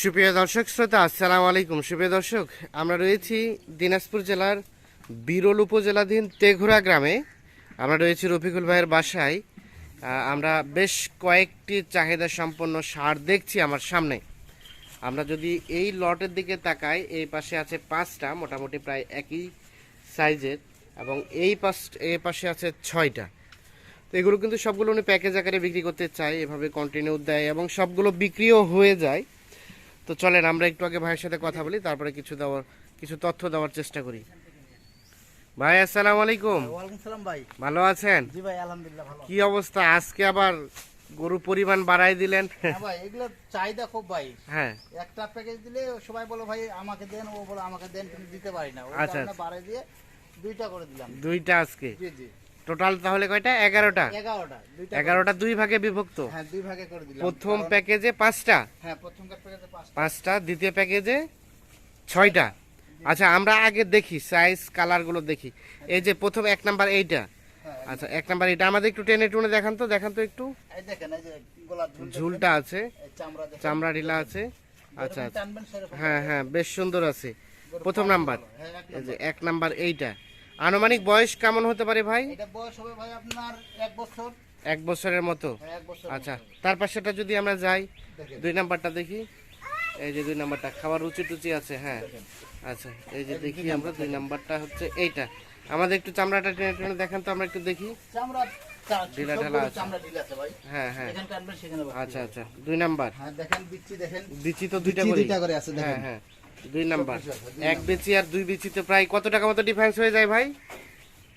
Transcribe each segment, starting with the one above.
সুপ্রিয় দর্শক, শ্রোতা, আসসালামু আলাইকুম। সুপ্রিয় দর্শক, আমরা রয়েছি দিনাজপুর জেলার বিরল উপজেলাধীন তেঘুরা গ্রামে। আমরা রয়েছি রফিকুল ভাইয়ের বাসায়। আমরা বেশ কয়েকটি চাহিদা সম্পন্ন সার দেখছি আমার সামনে। আমরা যদি এই লটের দিকে তাকাই, এই পাশে আছে পাঁচটা, মোটামুটি প্রায় একই সাইজের, এবং এই পাশ এই পাশে আছে ছয়টা। তো এগুলো কিন্তু সবগুলো উনি প্যাকেজ আকারে বিক্রি করতে চায়, এভাবে কন্টিনিউ দেয় এবং সবগুলো বিক্রিও হয়ে যায়। তো চলেন আমরা একটু আগে ভাইয়ের সাথে কথা বলি তারপরে কিছু দেওয়ার কিছু তথ্য দেওয়ার চেষ্টা করি। ভাই আসসালামু আলাইকুম। সালাম ভাই। ভালো আছেন? জি ভাই আলহামদুলিল্লাহ ভালো কি অবস্থা? আজকে আবার গরু পরিমাণ বাড়াই দিলেন। হ্যাঁ ভাই এগুলো চাহিদা খুব ভাই। হ্যাঁ। একটা প্যাকেজ দিলে সবাই বলো ভাই আমাকে দেন। ও বলো আমাকে দেন কিন্তু দিতে পারি না। আচ্ছা, আচ্ছা। বাড়াই দিয়ে দুইটা করে দিলাম। দুইটা আজকে? জি জি। টোটাল তাহলে কয়টা? এগারোটা। এগারোটা। দুই ভাগে বিভক্ত। হ্যাঁ দুই ভাগে করে দিলাম। প্রথম প্যাকেজে পাঁচটা? হ্যাঁ প্যাকেজে পাঁচটা। পাঁচটা দ্বিতীয় প্যাকেজে ছয়টা। আচ্ছা আমরা আগে দেখি সাইজ কালারগুলো দেখি। এই যে প্রথম এক নাম্বার এইটা। হ্যাঁ আচ্ছা এক নাম্বার এটা আমাদের একটু টেনে টুনে দেখান তো দেখান তো একটু। এই দেখেন এই যে গোলাপ ঝুল ঝুলটা আছে। চামড়া ঢিলা আছে। আচ্ছা আচ্ছা। হ্যাঁ হ্যাঁ বেশ সুন্দর আছে। প্রথম নাম্বার। এই যে। এক নাম্বার এইটা। আনুমানিক বয়স কেমন হতে পারে ভাই? এটা বয়স হবে ভাই আপনার এক বছর। এক বছরের মতো? হ্যাঁ আচ্ছা তার পাশেটা যদি আমরা যাই দুই নাম্বারটা দেখি। এই যে দুই নাম্বারটা খাবার রুচি টুচি আছে হ্যাঁ। আচ্ছা এই যে দেখি আমরা দুই নাম্বারটা হচ্ছে এইটা। আমাদের একটু চামড়াটা টেনে টেনে দেখান তো আমরা একটু দেখি। ঢিলা ঢালা আছে। হ্যাঁ হ্যাঁ। আচ্ছা আচ্ছা দুই নাম্বার। হ্যাঁ দেখেন দেখেন। বিচি তো দুইটা করে। আছে হ্যাঁ হ্যাঁ। দুই নাম্বার। এক। বেচি আর দুই বেচিতে প্রায় কত টাকা মতো ডিফারেন্স হয়ে যায় ভাই?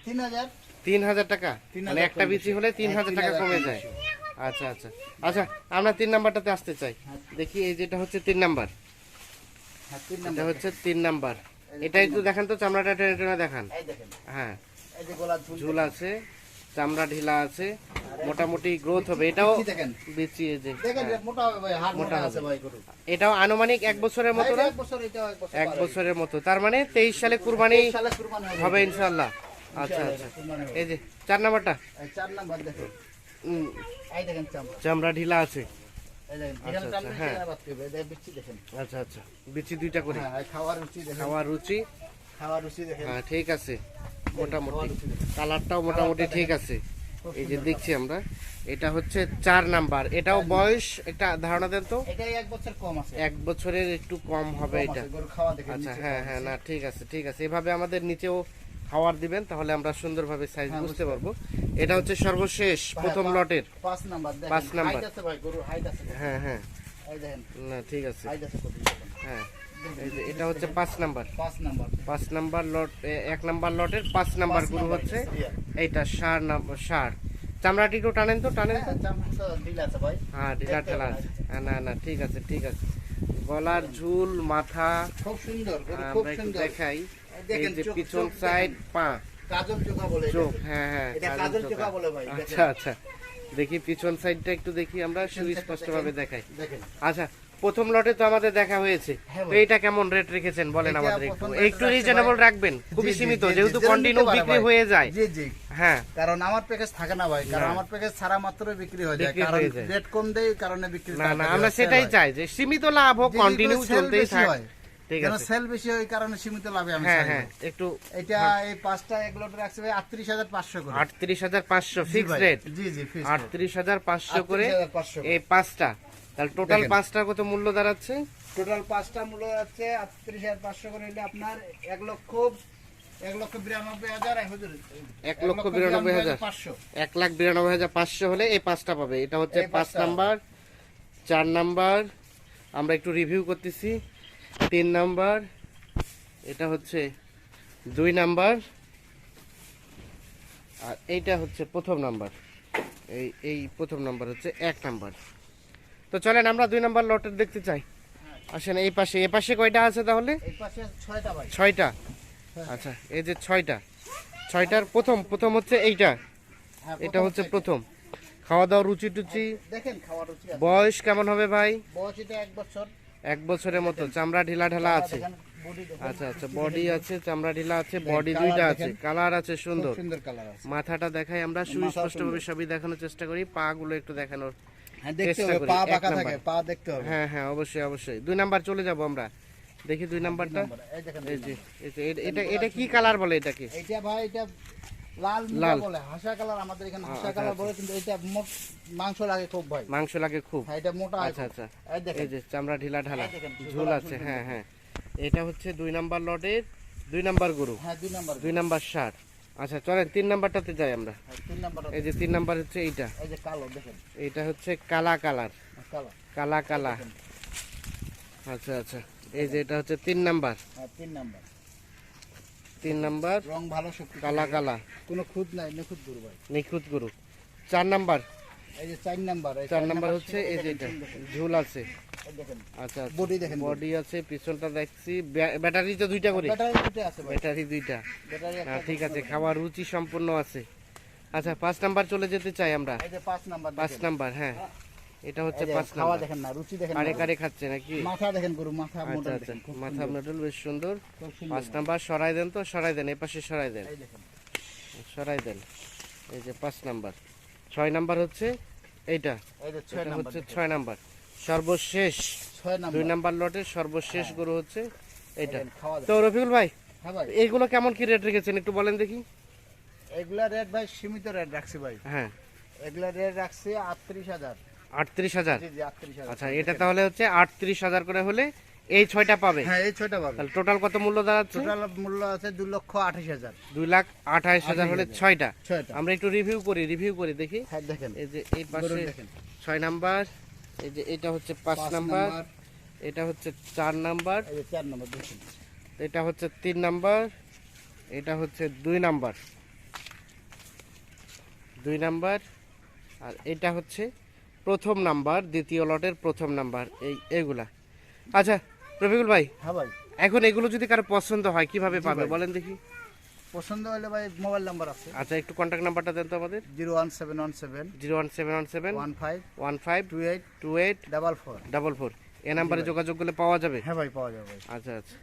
তিন হাজার। তিন হাজার টাকা? মানে একটা বিচি হলে তিন হ্যাঁ, হাজার টাকা হাজার কমে যায়। আচ্ছা আচ্ছা। আচ্ছা আমরা তিন নাম্বারটাতে আসতে চাই। হ্যাঁ। দেখি এই যেটা হচ্ছে তিন নাম্বার। হ্যাঁ এটা হচ্ছে তিন নাম্বার। এটা একটু দেখান তো চামড়াটা টেনে টেনে দেখান। হ্যাঁ। ঝুল আছে চামড়া ঢিলা আছে মোটামুটি গ্রোথ হবে। এটাও বিচি যে দেখেন হ্যাঁ। মোটা হবে ভাই হাড় মোটা মোটা আছে ভাই গরু এটাও আনুমানিক এক বছরের মতো না? এক বছরের মতো। তার মানে তেইশ সালে কুরবানি হয়ে হয়ে হবে। ইনশাল্লাহ আচ্ছা আচ্ছা। এই যে চার নাম্বারটা? এই চার নাম্বার দেখেন। উম, এই দেখেন চামড়া। ঢিলা আছে। আচ্ছা, আচ্ছা, হ্যাঁ। আচ্ছা আচ্ছা। বিচি দুইটা করে। হ্যাঁ খাওয়ার রুচি খাওয়ার রুচি। হ্যাঁ ঠিক আছে। মোটামুটি। কালারটাও মোটামুটি ঠিক আছে। এই যে দেখছি আমরা এটা হচ্ছে চার নাম্বার। এটাও বয়স একটা ধারণা দেন তো? এক বছর কম এক বছরের একটু কম হবে এটা। আচ্ছা হ্যাঁ হ্যাঁ না ঠিক আছে ঠিক আছে। এভাবে আমাদের নিচেও খাওয়ার দিবেন তাহলে আমরা সুন্দরভাবে সাইজ হ্যাঁ, বুঝতে পারব। এটা হচ্ছে সর্বশেষ হ্যাঁ, প্রথম লটের। পাঁচ নাম্বার পাঁচ নাম্বার। হ্যাঁ হ্যাঁ। না ঠিক আছে। হ্যাঁ। এটা হচ্ছে পাঁচ নাম্বার। পাঁচ নাম্বার। লট এক নাম্বার লটের পাঁচ নাম্বার গরু হচ্ছে এইটা সার নাম্বার সার। চামড়াটি একটু টানেন তো? টানেন তো? হ্যাঁ, চামড়া ঢিল আছে। হ্যাঁ হ্যাঁ, না না ঠিক আছে ঠিক আছে। গলার ঝুল মাথা খুব সুন্দর খুব সুন্দর। দেখাই। পিছন সাইড পা। কাজল চোখা বলে চোখ হ্যাঁ হ্যাঁ কাজল কাজল চোখা। চোখা বলে ভাই, আচ্ছা আচ্ছা। দেখি পিছন সাইডটা একটু দেখি আমরা সুস্পষ্ট ভাবে দেখাই। আচ্ছা প্রথম লটে তো আমাদের দেখা হয়েছে। হ্যাঁ তো। এইটা কেমন রেট রেখেছেন? বলেন এটা আমাদের একটু। একটু রিজনেবল রাখবেন খুবই সীমিত যেহেতু কন্টিনিউ বিক্রি হয়ে যায়। জি জি। হ্যাঁ। কারণ আমার প্যাকেজ থাকে না ভাই কারণ আমার প্যাকেজ ছাড়া মাত্র বিক্রি হয়ে যায়। কারণ রেট কম দেয় এই কারণে বিক্রি না না আমরা সেটাই চাই যে সীমিত লাভ হোক কন্টিনিউ চলতেই থাক। হয়। ঠিক আছে। সেল বেশি হয় ওই কারণে সীমিত লাভে আমি হ্যাঁ হ্যাঁ একটু এটা এই পাঁচটা এক লট রাখছে ভাই করে। জি রেট জি জি করে। এই পাঁচটা। তাহলে টোটাল। পাঁচটার কত মূল্য দাঁড়াচ্ছে? টোটাল পাঁচটা মূল্য যাচ্ছে আটত্রিশ হাজার পাঁচশো করে হলে আপনার এক লক্ষ এক লক্ষ বিরানব্বই হাজার এক লক্ষ বিরানব্বই হাজার। পাঁচশো। এক লাখ বিরানব্বই হাজার পাঁচশো হলে এই পাঁচটা পাবে। এটা হচ্ছে পাঁচ নাম্বার চার নাম্বার আমরা একটু রিভিউ করতেছি। তিন নাম্বার এটা হচ্ছে দুই নাম্বার আর এইটা হচ্ছে প্রথম নাম্বার। এই এই প্রথম নাম্বার হচ্ছে এক নাম্বার। তো চলেন আমরা দুই নাম্বার লটের দেখতে চাই। আসেন এই পাশে এ পাশে কয়টা আছে তাহলে? ছয়টা আচ্ছা এই যে ছয়টা। ছয়টার প্রথম প্রথম হচ্ছে এইটা। হ্যাঁ, এটা হচ্ছে প্রথম। খাওয়া দাওয়া রুচি টুচি আছে। বয়স কেমন হবে ভাই? এক বছরের মতো। চামড়া ঢিলা ঢালা আছে। আচ্ছা আচ্ছা বডি আছে চামড়া ঢিলা আছে বডি দুইটা আছে। কালার আছে সুন্দর। মাথাটা দেখাই আমরা সুস্পষ্টভাবে সবই দেখানোর চেষ্টা করি। পা গুলো একটু দেখানোর। হ্যাঁ দেখতে হবে পা বাঁকা থাকে পা দেখতে হবে। হ্যাঁ হ্যাঁ অবশ্যই অবশ্যই। দুই নাম্বার চলে যাব আমরা। দেখি দুই নাম্বারটা। এই যে এটা- এটা এটা কি কালার বলে এটাকে? এইটা ভাই এটা লাল লাল। বলে হাসা কালার আমাদের এখানে হাসা আচ্ছা, কালার আচ্ছা। বলে কিন্তু এটা মাংস লাগে খুব ভাই। মাংস লাগে খুব। হ্যাঁ এটা মোটা আচ্ছা আচ্ছা। এই যে চামড়া ঢিলা ঢালা। ঝুল আছে হ্যাঁ হ্যাঁ। এটা হচ্ছে দুই নাম্বার লটের দুই নাম্বার গরু। হ্যাঁ দুই নাম্বার দুই নাম্বার ষাট আচ্ছা চলেন তিন নাম্বারটাতে যাই আমরা। হ্যাঁ, এই যে তিন নাম্বার হচ্ছে এইটা। এইটা হচ্ছে কালা কালার। কালা। কালা আচ্ছা আচ্ছা। এই যে এটা হচ্ছে তিন নাম্বার। হ্যাঁ তিন নাম্বার। তিন নাম্বার। রং ভালো কালা কালা। কোনো খুদ নাই নিখুঁত গুরু ভাই। নিখুঁত গুরু। চার নাম্বার। এই যে চার নাম্বার এই চার নাম্বার হচ্ছে এই যে এটা ঝুল আছে। আচ্ছা বডি দেখেন। বডি আছে পিছনটা দেখছি। ব্যাটারি তো দুইটা করে। ব্যাটারি দুটো আছে ব্যাটারি দুইটা। ঠিক আছে খাওয়ার রুচি সম্পূর্ণ আছে। আচ্ছা পাঁচ নাম্বার চলে যেতে চাই আমরা। এই যে পাঁচ নাম্বার পাঁচ নাম্বার হ্যাঁ। এটা হচ্ছে এই পাঁচ খাওয়া নাম্বার। দেখেন না রুচি দেখেন কারে খাচ্ছে নাকি? মাথা দেখেন গরু মাথা আচ্ছা আচ্ছা দেখেন মাথা সুন্দর। বেশ সুন্দর। পাঁচ নাম্বার সরাই দেন তো সরাই দেন এপাশে সরাই দেন। এই দেখেন। সরাই দেন। এই যে পাঁচ নাম্বার। ছয় নাম্বার হচ্ছে এইটা। এটা হচ্ছে ছয় নাম্বার। সর্বশেষ। দুই নাম্বার লটের সর্বশেষ গরু হচ্ছে এটা তো রফিকুল ভাই হ্যাঁ ভাই। এইগুলো কেমন কি রেট রেখেছেন একটু বলেন দেখি। এগুলা রেট ভাই সীমিত রেট রাখছি ভাই। হ্যাঁ। এগুলা রেট রাখছি আটত্রিশ হাজার। আটত্রিশ হাজার। আচ্ছা এটা তাহলে হচ্ছে আটত্রিশ হাজার করে হলে এই ছয়টা পাবে? হ্যাঁ এই ছয়টা পাবে। তাহলে টোটাল কত মূল্য দাঁড়াচ্ছে? টোটাল মূল্য আছে দু লক্ষ আঠাশ হাজার। দুই লাখ আঠাইশ হাজার হলে ছয়টা। আমরা একটু রিভিউ করি রিভিউ করি দেখি। হ্যাঁ দেখেন। এই যে এই পাশে ছয় নাম্বার এই যে এটা হচ্ছে পাঁচ নাম্বার, এটা হচ্ছে চার নাম্বার চার নম্বর দেখেন। এটা হচ্ছে তিন নাম্বার এটা হচ্ছে দুই নাম্বার। দুই নাম্বার আর এটা হচ্ছে প্রথম নাম্বার দ্বিতীয় লটের প্রথম নাম্বার এই এগুলা আচ্ছা রফিকুল ভাই? হ্যাঁ ভাই। এখন এগুলো যদি কারও পছন্দ হয় কীভাবে পাবে? বলেন দেখি। পছন্দ হলে ভাই মোবাইল নাম্বার আছে। আচ্ছা একটু কন্ট্যাক্ট নাম্বারটা দেন তো আমাদের। Zero one seven one seven zero one seven one seven one five one five two eight two eight double four double four এ নাম্বারে যোগাযোগ করলে পাওয়া যাবে? হ্যাঁ ভাই পাওয়া যাবে আচ্ছা আচ্ছা।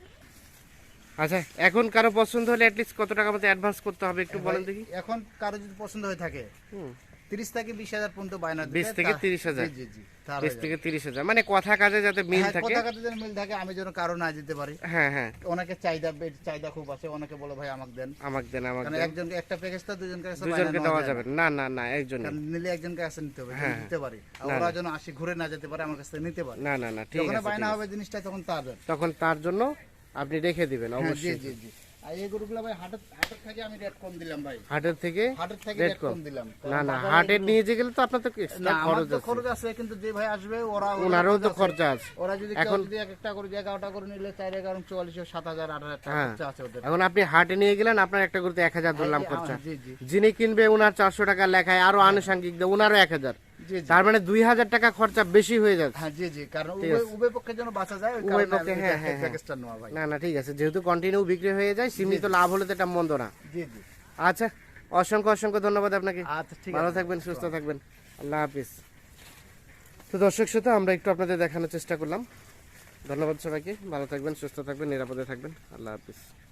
আচ্ছা এখন কারও পছন্দ হলে অ্যাটলিস্ট কত টাকা মতো অ্যাডভান্স করতে হবে একটু বলেন দেখি। এখন কারও যদি পছন্দ হয়ে থাকে হুম। তিরিশ থেকে বিশ হাজার পর্যন্ত বায়না দিলে 20 থেকে 30,000 জি জি জি তার বিশ হয়ে থেকে তিরিশ হাজার। মানে কথা কাজে যাতে মিল হ্যাঁ, থাকে। কথা যেন মিল থাকে আমি যেন কারও না দিতে পারি। হ্যাঁ হ্যাঁ। অনেকে চাহিদা বে- চাহিদা খুব আছে অনেকে বলে ভাই আমাকে দেন। আমাকে দেন আমাকে কারণ দেন। একজনকে একটা প্যাকেজ তো দুজনকে কাছে দুজনকে দেওয়া যাবে না। না না একজন কারণ নিলে একজনকে কাছে নিতে হবে। হ্যাঁ, দিতে পারি। আর ওরা যেন আসি ঘুরে না যেতে পারে আমার কাছ নিতে পারে। না না না ঠিক যখন বায়না হবে জিনিসটা তখন আছে। তখন তার জন্য আপনি রেখে দিবেন হ্যাঁ, জি অবশ্যই। জি জি। আর এই গরুগুলো ভাই হাটের হাটের থেকে আমি রেট কম দিলাম ভাই। হাটের থেকে হাটের থেকে রেট রেট কম। কম দিলাম। না না হাটের নিয়ে যে গেলে তো আপনার তো এক্সট্রা খরচ আছে। খরচ আছে কিন্তু যে ভাই আসবে ওরা ওনারও তো খরচ আছে। ওরা যদি এখন- যদি এক একটা করে এগারোটা করে নিলে চার এগারো সাত হাজার আট হাজার টাকা হ্যাঁ। আছে ওদের। এখন আপনি হাটে নিয়ে গেলেন আপনার একটা করতে এক হাজার ধরলাম হ্যাঁ, খরচা। যিনি কিনবে ওনার চারশো টাকা লেখায় আরও আনুষঙ্গিক দেয় ওনারও এক হাজার। তার মানে দুই হাজার টাকা খরচা বেশি হয়ে যাচ্ছে। হ্যাঁ জি জি কারণ উভয় আছে। উভয় বাঁচা যায় উভয় পক্ষে, হ্যাঁ, হ্যাঁ, হ্যাঁ। প্যাকেজটা নেওয়া ভাই না না ঠিক আছে যেহেতু কন্টিনিউ বিক্রি হয়ে যায় সীমিত লাভ হলে তো এটা মন্দ না। জি জি। আচ্ছা অসংখ্য অসংখ্য ধন্যবাদ আপনাকে। আচ্ছা ঠিক ভালো থাকবেন সুস্থ থাকবেন। আল্লাহ হাফিজ। তো দর্শক শ্রোতা আমরা একটু আপনাদের দেখানোর চেষ্টা করলাম। ধন্যবাদ সবাইকে। ভালো থাকবেন সুস্থ থাকবেন নিরাপদে থাকবেন। আল্লাহ হাফিজ।